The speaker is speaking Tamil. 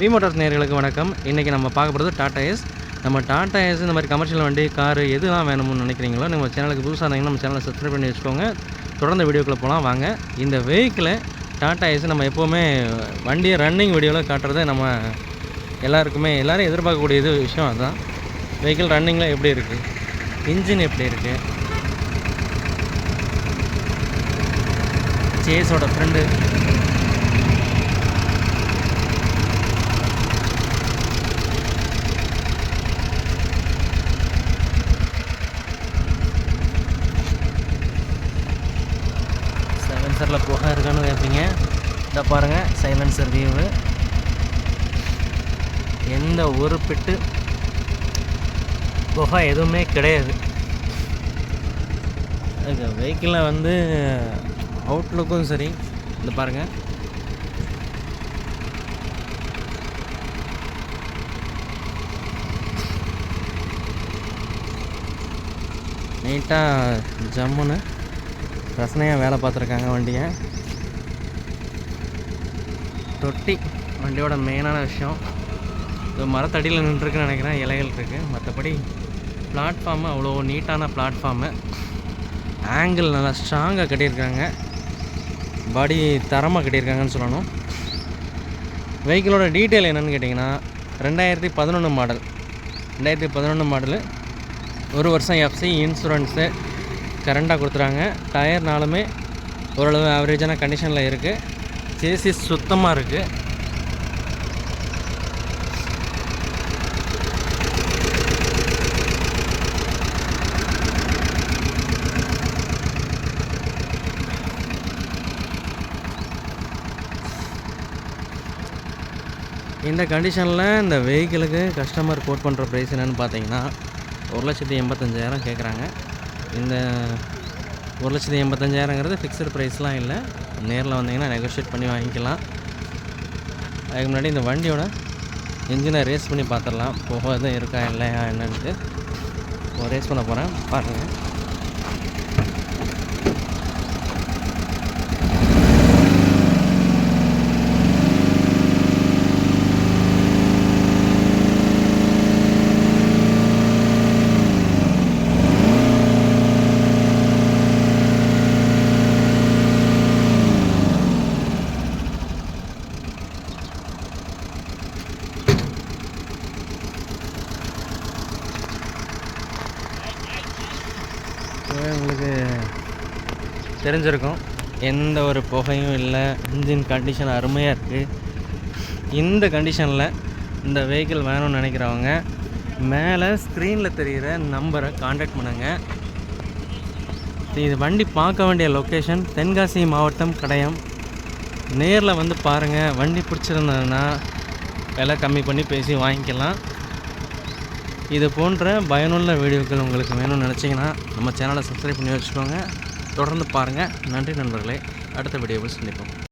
வி மோட்டார்ஸ் நேர்களுக்கு வணக்கம். இன்றைக்கி நம்ம பார்க்க போகிறது டாடா எஸ் நம்ம டாடா எஸ் இந்த மாதிரி கமர்ஷியல் வண்டி காரு எதுலாம் வேணும்னு நினைக்கிறீங்களோ நம்ம சேனலுக்கு புதுசாக இருந்தீங்கன்னா நம்ம சேனலை சப்ஸ்கிரைப் பண்ணி வச்சுக்கோங்க. தொடர்ந்து வீடியோக்குள்ளே போகலாம் வாங்க. இந்த வெஹிக்கிளை டாடா எஸ் நம்ம எப்போவுமே வண்டியை ரன்னிங் வீடியோவில் காட்டுறது நம்ம எல்லாருக்குமே எல்லோரும் எதிர்பார்க்கக்கூடிய இது விஷயம் அதுதான் வெஹிக்கிள் ரன்னிங்கில் எப்படி இருக்குது இன்ஜின் எப்படி இருக்குது சேஸோட ஃப்ரெண்டு சைலன்சரில் புகை இருக்கான்னு கேட்பீங்க இதை பாருங்கள் சைலன்சர் வியூவு எந்த ஒரு பிட்டு புகை எதுவுமே கிடையாது. வெஹிக்கிளில் வந்து அவுட்லுக்கும் சரி. இந்த பாருங்கள் நீட்டாக ஜம்முன்னு ரசனையாக வேலை பார்த்துருக்காங்க வண்டியை. தொட்டி வண்டியோட மெயினான விஷயம். இது மரத்தடியில் நின்றுருக்குன்னு நினைக்கிறேன் இலைகள் இருக்குது மற்றபடி பிளாட்ஃபார்மு அவ்வளோ நீட்டான பிளாட்ஃபார்மு ஆங்கிள் நல்லா ஸ்ட்ராங்காக கட்டியிருக்காங்க. பாடி தரமாக கட்டியிருக்காங்கன்னு சொல்லணும். வெஹிக்கிளோட டீட்டெயில் என்னென்னு கேட்டிங்கன்னா ரெண்டாயிரத்தி பதினொன்று மாடல் ரெண்டாயிரத்தி பதினொன்று மாடலு ஒரு வருஷம் எஃப்சி இன்சூரன்ஸு கரண்டாக கொடுத்துறாங்க. டயர்னாலுமே ஓரளவு ஆவரேஜான கண்டிஷனில் இருக்குது சேசி சுத்தமாக இருக்குது இந்த கண்டிஷனில் இந்த வெஹிக்கிளுக்கு கஸ்டமர் கோட் பண்ணுற ப்ரைஸ் என்னென்னு பார்த்தீங்கன்னா ஒரு லட்சத்தி எண்பத்தஞ்சாயிரம் கேட்குறாங்க இந்த ஒரு லட்சத்தி எண்பத்தஞ்சாயிரங்கிறது ஃபிக்ஸ்டு ப்ரைஸ்லாம் இல்லை. நேரில் வந்தீங்கன்னா நெகோஷியேட் பண்ணி வாங்கிக்கலாம். அதுக்கு முன்னாடி இந்த வண்டியோட இன்ஜினை ரேஸ் பண்ணி பார்த்துடலாம். போக எதுவும் இருக்கா இல்லையா என்னன்ட்டு. ரேஸ் பண்ண போகிறேன் பாருங்கள் இப்போவே உங்களுக்கு தெரிஞ்சிருக்கும். எந்த ஒரு புகையும் இல்லை. இன்ஜின் கண்டிஷன் அருமையாக இருக்குது இந்த கண்டிஷனில் இந்த வெஹிக்கிள் வேணும்னு நினைக்கிறவங்க மேலே ஸ்க்ரீனில் தெரிகிற நம்பரை காண்டாக்ட் பண்ணுங்கள் இது வண்டி பார்க்க வேண்டிய லொக்கேஷன் தென்காசி மாவட்டம் கடையம். நேரில் வந்து பாருங்கள் வண்டி பிடிச்சிருந்ததுன்னா விலை கம்மி பண்ணி பேசி வாங்கிக்கலாம். இது போன்ற பயனுள்ள வீடியோக்கள் உங்களுக்கு வேணும்னு நினச்சிங்கன்னா நம்ம சேனலை சப்ஸ்கிரைப் பண்ணி வச்சுக்கோங்க. தொடர்ந்து பாருங்கள் நன்றி நண்பர்களே. அடுத்த வீடியோவில் சந்திப்போம்.